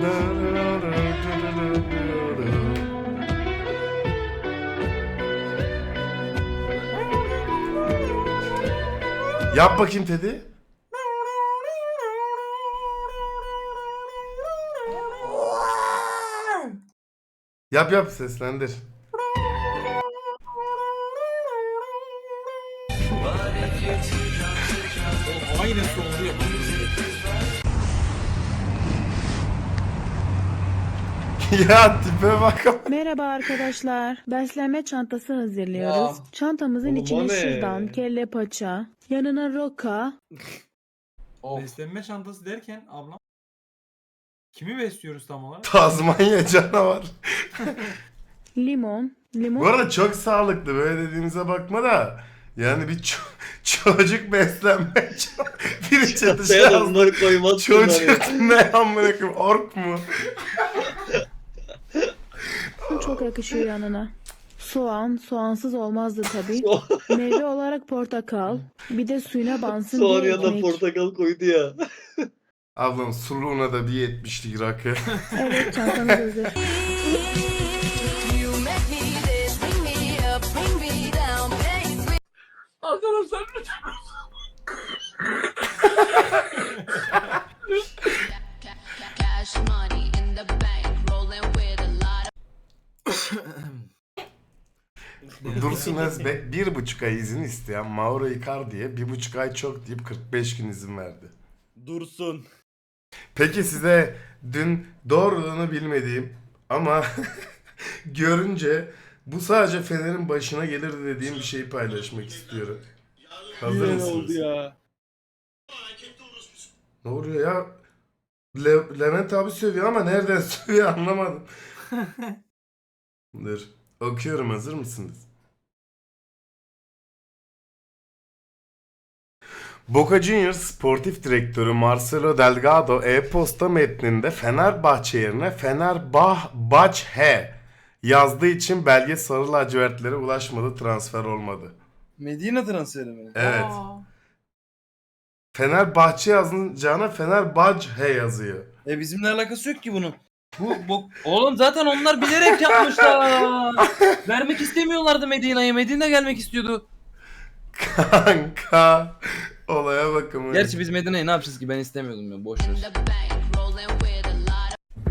Yap bakayım Teddy. Yap yap seslendir. Aynısı oluyor. ya tipe bak. Merhaba arkadaşlar. Beslenme çantası hazırlıyoruz. Ya. Çantamızın Oğlum, içine ne? şırdan, kelle paça, yanına roka, Beslenme çantası derken ablam kimi besliyoruz tam olarak? Tazmanya canavar. limon, limon Bu arada çok sağlıklı böyle dediğinize bakma da. Yani bir ço- çocuk beslenme biri çatışa bunları hani. Çocuk ne amına koyayım ork mu? Çok yakışıyor yanına. Soğan, soğansız olmazdı tabii. Meyve olarak portakal, bir de suyuna bansın Soğan diye yanına ekmek. portakal koydu ya. Ablam suluğuna da bir yetmişlik rakı. Evet çantamız hazır. You make me this, bring me up, bring me down, baby. Arkadaşlar Özbek bir buçuk ay izin isteyen Mauro Icardi'ye bir buçuk ay çok deyip 45 gün izin verdi. Dursun. Peki size dün doğruluğunu bilmediğim ama görünce bu sadece Fener'in başına gelir dediğim bir şeyi paylaşmak istiyorum. Hazır Ne mısınız? oldu ya? Ne oluyor ya? Le- Levent abi sövüyor ama nereden sövüyor anlamadım. Dur. Okuyorum hazır mısınız? Boca Juniors sportif direktörü Marcelo Delgado e-posta metninde Fenerbahçe yerine Fenerbahçe yazdığı için belge sarı lacivertlere ulaşmadı transfer olmadı. Medina transferi mi? Evet. Fenerbahçe yazılacağına Fenerbahçe yazıyor. E bizimle alakası yok ki bunun. Bu, bu oğlum zaten onlar bilerek yapmışlar. Vermek istemiyorlardı Medina'ya. Medina gelmek istiyordu. Kanka. Olaya bakın. Gerçi biz Medina'yı ne yapacağız ki ben istemiyordum ya boş ver.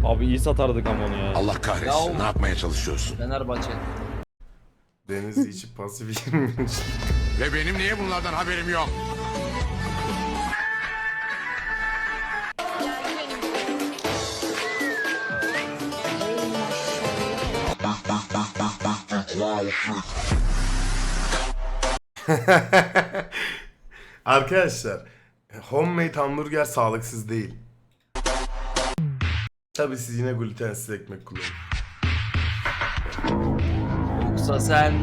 Abi iyi satardık ama onu ya. Allah Ya kahretsin. o- Ne yapmaya çalışıyorsun? Fenerbahçe. Deniz içi pasif 23. Ve benim niye bunlardan haberim yok? Arkadaşlar homemade hamburger sağlıksız değil. Tabi siz yine glutensiz ekmek kullanın. Yoksa sen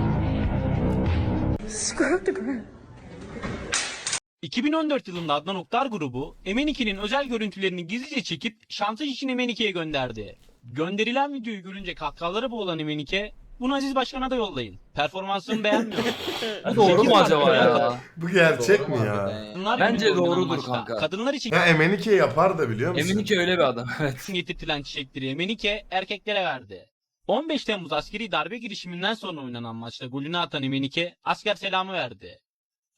2014 yılında Adnan Oktar grubu MN2'nin özel görüntülerini gizlice çekip şantaj için MN2'ye gönderdi. Gönderilen videoyu görünce kahkahalara boğulan MN2 bunu Aziz Başkan'a da yollayın. Performansını beğenmiyorum. doğru mu acaba ya? Bu gerçek Doğru mi ya? Kadınlar Bence oynanan doğrudur maçta kanka. Kadınlar için Ya Emenike yapar da biliyor musun? Emin ki öyle bir adam. Evet. getirtilen çiçekleri MN2 erkeklere verdi. 15 Temmuz askeri darbe girişiminden sonra oynanan maçta golünü atan MN2 asker selamı verdi.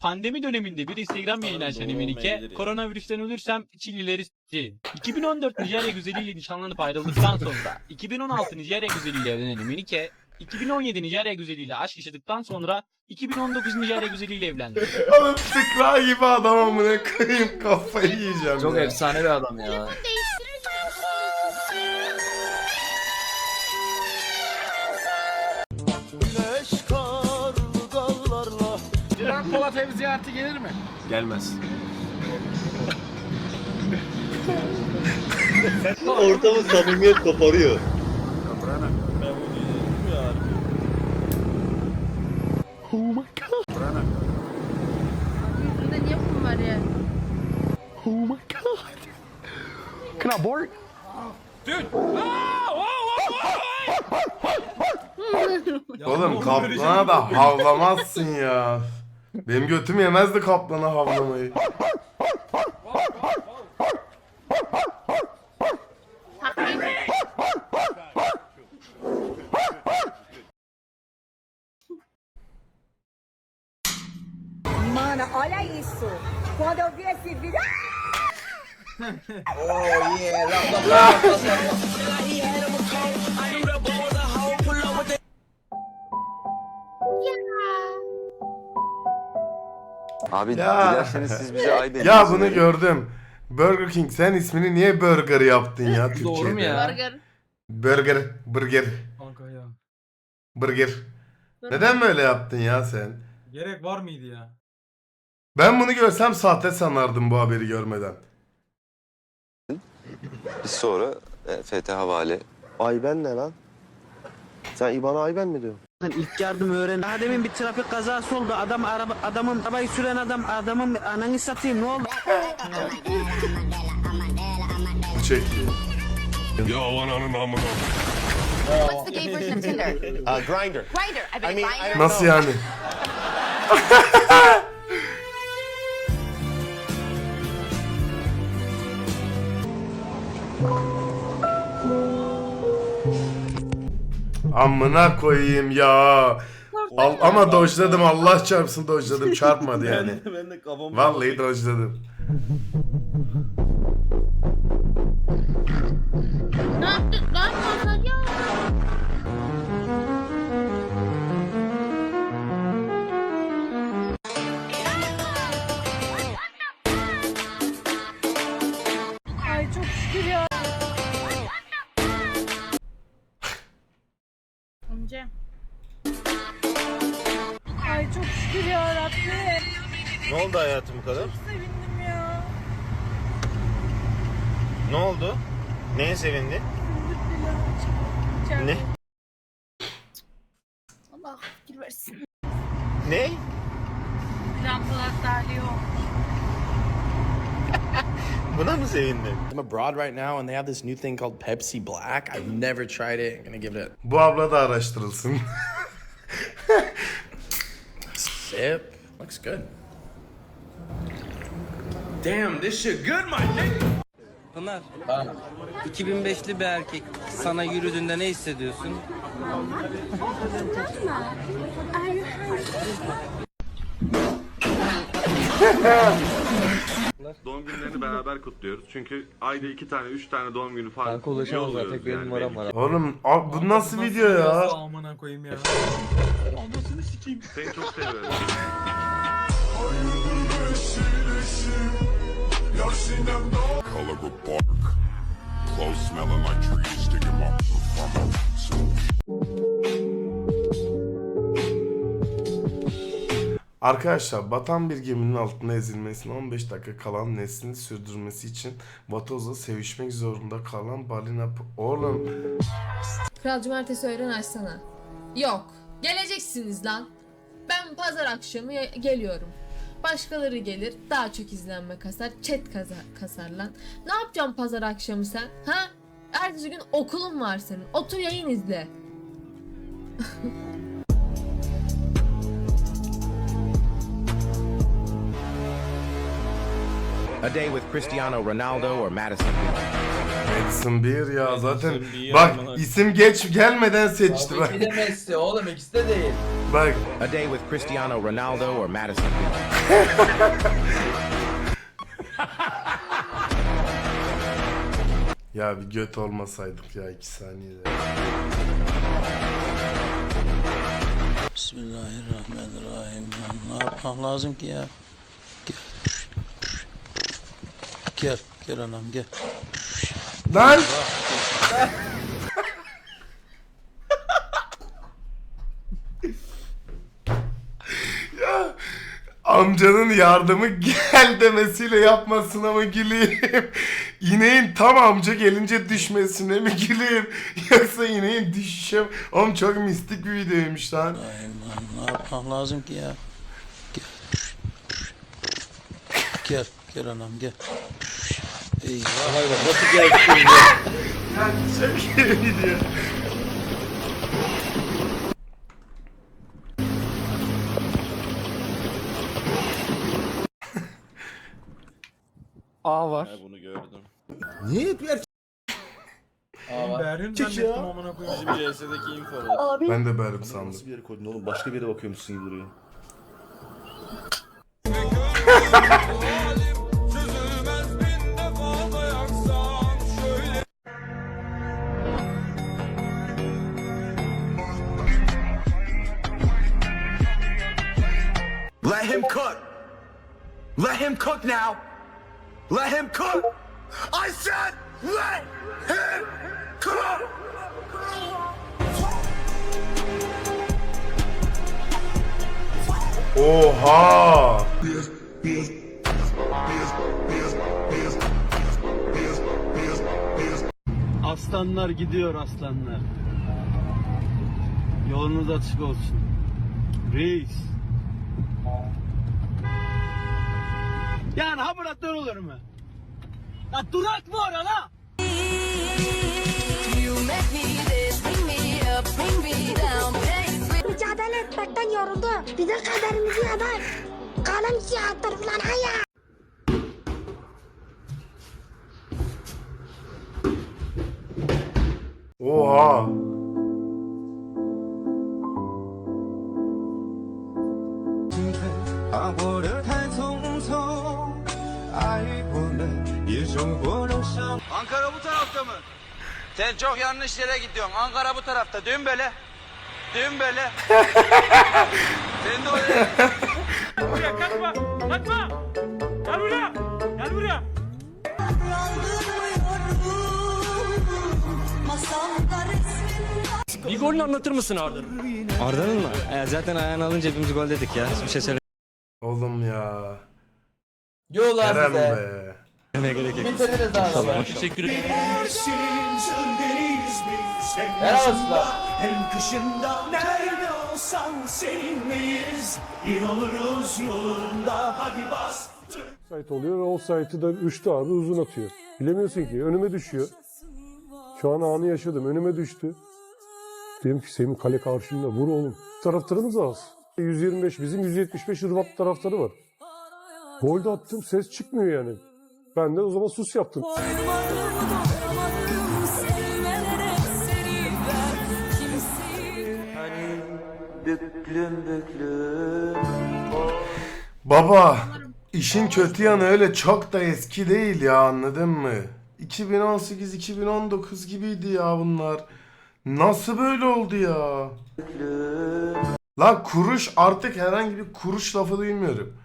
Pandemi döneminde bir Instagram yayını açan MN2 koronavirüsten ölürsem Çillileri s**ti. 2014 Nijerya güzeliyle nişanlanıp ayrıldıktan sonra 2016 Nijerya güzeliyle evlenen MN2 2017 Nijerya güzeliyle aşk yaşadıktan sonra 2019 Nijerya güzeliyle evlendi. Oğlum sıkra gibi adam amına koyayım kafayı yiyeceğim Çok ya. efsane bir adam ya. Polat ev ziyareti gelir mi? Gelmez. Ortamı samimiyet koparıyor. Yüzünde niye kum var ya? Oğlum kaplana da havlamazsın ya. Benim götüm yemezdi kaplana havlamayı. Abi Ya. dilerseniz siz bize ay Ya bunu verin. gördüm. Burger King sen ismini niye Burger yaptın ya Türkiye'de? Doğru mu ya? Burger. Burger, Burger, Kanka ya. Burger. Neden böyle yaptın ya sen? Gerek var mıydı ya? Ben bunu görsem sahte sanardım bu haberi görmeden. Biz sonra e, FT havale. Ayben ne lan? Sen İban'a Ayben mi diyorsun? İlk yardım öğren. Daha demin bir trafik kazası oldu. Adam araba adamın arabayı süren adam adamın ananı satayım ne oldu? Bu çekiyor. What's the gay version of Tinder? Uh, Grinder. Grinder. I mean, I. Nasıl yani? Amına koyayım ya. Al, ama dojladım Allah çarpsın dojladım çarpmadı yani. ben de kafamı... Vallahi dojladım. Ne oldu hayatım bu kadar? Sevindim ya. Ne oldu? Neye sevindin? Ne? Allah fikir versin. Ne? Can Polat o. Buna mı sevindin? I'm abroad right now and they have this new thing called Pepsi Black. I've never tried it. I'm gonna give it Bu abla da araştırılsın. a sip. Looks good. Damn, this shit good, my nigga. Pınar. 2005'li bir erkek sana yürüdüğünde ne hissediyorsun? Doğum günlerini beraber kutluyoruz. Çünkü ayda iki tane, üç tane doğum günü falan Kanka ulaşamaz zaten benim numaram var. Oğlum abi bu nasıl video ya? Amına koyayım ya? Seni çok seviyorum. Color of bark. Clothes smelling like trees sticking up from Arkadaşlar batan bir geminin altında ezilmesine 15 dakika kalan neslini sürdürmesi için vatozla sevişmek zorunda kalan balina... Oğlum Kral cumartesi öğlen açsana. Yok. Geleceksiniz lan. Ben pazar akşamı geliyorum. Başkaları gelir daha çok izlenme kasar. Chat kasar, kasar lan. Ne yapacağım pazar akşamı sen? Ha? Ertesi gün okulun var senin. Otur yayın izle. A day with Cristiano Ronaldo or Madison. Edson bir ya zaten bak isim geç gelmeden seçti bak. de Messi oğlum ikisi de değil. Bak A day with Cristiano Ronaldo or Madison. ya bir göt olmasaydık ya iki saniyede. Bismillahirrahmanirrahim. Ne yapmak lazım ki ya? Gel, gel anam gel. Lan! ya amcanın yardımı gel demesiyle yapmasına mı güleyim? İneğin tam amca gelince düşmesine mi güleyim? Yoksa ineğin düşüşe Oğlum çok mistik bir videoymuş lan. Ne yapmak lazım ki ya? Gel. Gel, gel anam gel. Eyvah. Nasıl gelsin ya? Çok iyi video. A var. Bunu gördüm. Berrin zannettim amına koyayım. Bizim CS'deki info var. Ben de berim sandım. Nasıl bir yere koydun oğlum? Başka bir yere bakıyormuşsun gibi duruyor. him cook. Let him cook now. Let him cook. I said let him cook. Oha! Aslanlar gidiyor aslanlar. Yolunuz açık olsun. Reis. Yani ha burada olur mu? Ya durak mı orada? Mücadele etmekten yoruldu. Bir de kaderimizi yazar. Kalem siyahtır ulan hayat. Oha! Mı? Sen çok yanlış yere gidiyorsun. Ankara bu tarafta. Dön böyle. Dön böyle. Sen de oraya. Buraya kaçma! Kaçma! Gel buraya! Gel buraya! Bir golünü anlatır mısın Arda'nın? Arda'nın mı? E, zaten ayağını alınca hepimiz gol dedik ya. Hiçbir şey Oğlum ya. Yo Kerem be. Söylemeye gerek yok. Tamam. Teşekkür ederim. Helal olsun lan. Offside oluyor ve offside'ı da üçlü abi uzun atıyor. Bilemiyorsun ki önüme düşüyor. Şu an anı yaşadım önüme düştü. Dedim ki Semih kale karşında vur oğlum. Taraftarımız az. 125 bizim 175 Hırvat taraftarı var. Gol de attım ses çıkmıyor yani. Ben de o zaman sus yaptım. Baba, işin kötü yanı öyle çok da eski değil ya anladın mı? 2018-2019 gibiydi ya bunlar. Nasıl böyle oldu ya? Lan kuruş artık herhangi bir kuruş lafı duymuyorum.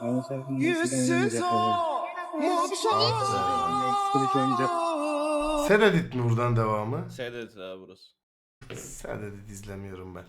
Ahmet telefon oynayacak mı? Sededit mi buradan devamı? Seyret abi burası. Sededit izlemiyorum ben.